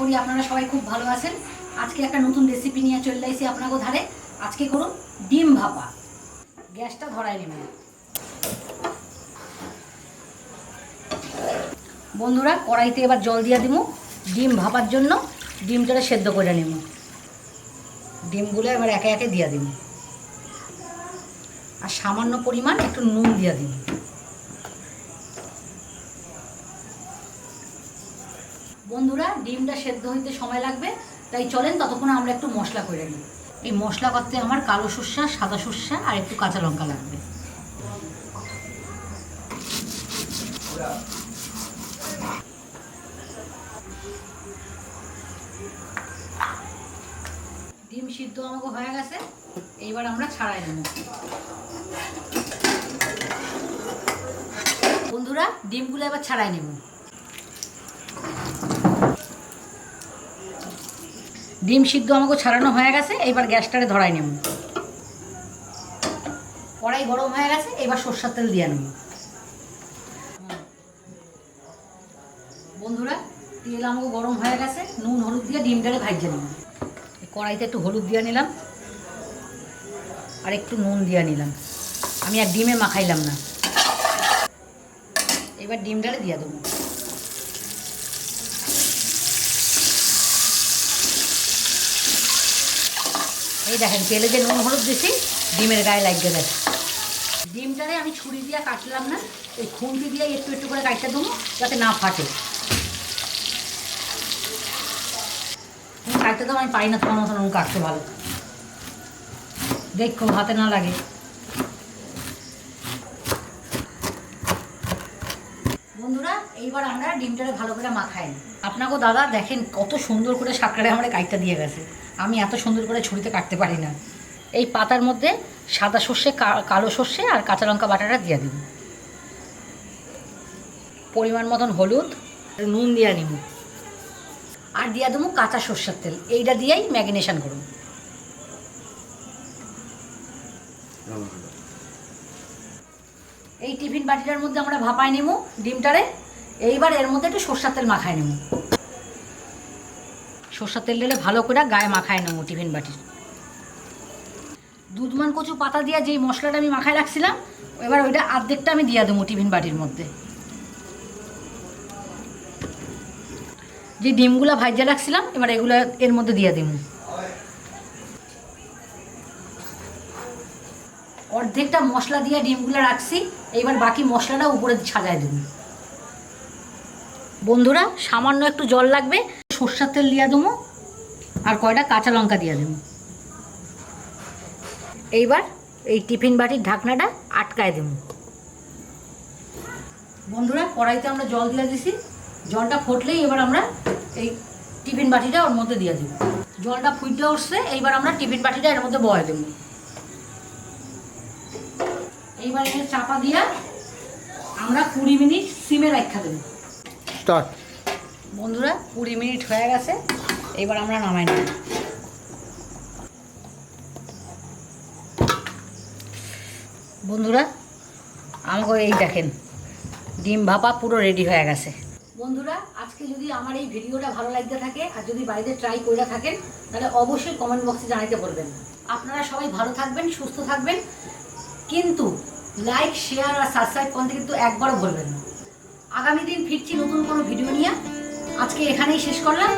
করি আপনারা সবাই খুব ভালো আছেন। আজকে একটা নতুন রেসিপি নিয়ে চলে এসেছি আপনাকে ধারে। আজকে করুন ডিম ভাপা। গ্যাসটা ধরায় নেবেন। বন্ধুরা, কড়াইতে এবার জল দিয়ে দিব। ডিম ভাপার জন্য ডিমটা সেদ্ধ করে নেব। ডিমগুলো এবার একে একে দিয়ে দিব। আর সামান্য পরিমাণ একটু নুন দিয়ে দিন বন্ধুরা ডিমটা সেদ্ধ হইতে সময় লাগবে, তাই চলেন ততক্ষণ আমরা একটু মশলা করে নিই। এই মশলা করতে আমার কালো সর্ষা, সাদা সর্ষা আর একটু কাঁচা লঙ্কা লাগবে। ডিম সিদ্ধ আমাকে হয়ে গেছে, এইবার আমরা ছাড়াই নেব। বন্ধুরা, ডিমগুলো এবার ছাড়াই নেব। ডিম সিদ্ধ আমাকে ছাড়ানো হয়ে গেছে এবার গ্যাসটারে ধরাই নেব। কড়াই গরম হয়ে গেছে এবার সর্ষার তেল দিয়ে নেব। বন্ধুরা, তেল আমাকে গরম হয়ে গেছে, নুন, হলুদ দিয়ে ডিমটারে ভাজছে নেব। কড়াইতে একটু হলুদ দিয়ে নিলাম, আর একটু নুন দিয়ে নিলাম। আমি আর ডিমে মাখাইলাম না। এবার ডিমটারে দিয়ে দেবো। এই দেখেন, তেলে যে নুন হলুদ দিছি, ডিমের গায়ে লাগিয়ে দেয় ডিমটারে আমি ছুরি দিয়ে কাটলাম না, এই খুন্তি দিয়ে একটু একটু করে কাটতে দেবো যাতে না ফাটে। কাটতে তো আমি পারি না তোমার মতো নুন কাটতে ভালো। দেখো হাতে না লাগে। বন্ধুরা, এইবার আমরা ডিমটারে ভালো করে মাখাই। আপনাকেও দাদা দেখেন কত সুন্দর করে সাঁকড়ে আমরা কাইটটা দিয়ে গেছে। আমি এত সুন্দর করে ছুরিতে কাটতে পারি না। এই পাতার মধ্যে সাদা সর্ষে কালো সর্ষে আর কাঁচা লঙ্কা বাটাটা দিয়ে দিন পরিমাণ মতন হলুদ, নুন দিয়ে নিব। আর দিয়ে দেবো কাঁচা সর্ষের তেল। এইটা দিয়েই ম্যাগিনেশন করুন এই টিফিন বাটিটার মধ্যে আমরা ভাপায় নেব ডিমটারে। এইবার এর মধ্যে একটু সর্ষার তেল মাখায় নেব। সর্ষার তেল দিলে ভালো করে গায়ে মাখায় নেব টিফিন বাটির দুধমান কচু, পাতা দিয়ে যেই মশলাটা আমি মাখায় রাখছিলাম, এবার ওইটা আর্ধেকটা আমি দিয়ে দেবো টিফিন বাটির মধ্যে। যে ডিমগুলো ভাজা রাখছিলাম, এবার এগুলো এর মধ্যে দিয়ে দেবো। অর্ধেকটা মশলা দিয়ে ডিমগুলো রাখছি এইবার বাকি মশলাটা উপরে সাজায় দেবো। বন্ধুরা, সামান্য একটু জল লাগবে সর্ষার তেল দিয়ে দেবো আর কয়টা কাঁচা লঙ্কা দিয়ে দেবো। এইবার এই টিফিন বাটির ঢাকনাটা আটকায় দেবো। বন্ধুরা, কড়াইতে আমরা জল দিয়ে দিছি। জলটা ফুটলেই এবার আমরা এই টিফিন বাটিটা ওর মধ্যে দিয়ে দেবো। জলটা ফুটতে উঠছে, এইবার আমরা টিফিন বাটিটা এর মধ্যে বয়ে দেবো। এইবার এখানে চাপা দিয়া আমরা কুড়ি মিনিট সিমে রাখা দেবো। স্টার্ট। বন্ধুরা, কুড়ি মিনিট হয়ে গেছে, এবার আমরা নামাই নেব। বন্ধুরা, আমাকে এই দেখেন, ডিম ভাপা পুরো রেডি হয়ে গেছে। বন্ধুরা, আজকে যদি আমার এই ভিডিওটা ভালো লাগতে থাকে, আর যদি বাড়িতে ট্রাই করে থাকেন, তাহলে অবশ্যই কমেন্ট বক্সে জানাতে বলবেন। আপনারা সবাই ভালো থাকবেন, সুস্থ থাকবেন, কিন্তু লাইক শেয়ার আর সাবস্ক্রাইব করতে কিন্তু একবারও ভুলবেন না। আগামী দিন ফিরছি নতুন কোনো ভিডিও নিয়ে। আজকে এখানেই শেষ করলাম।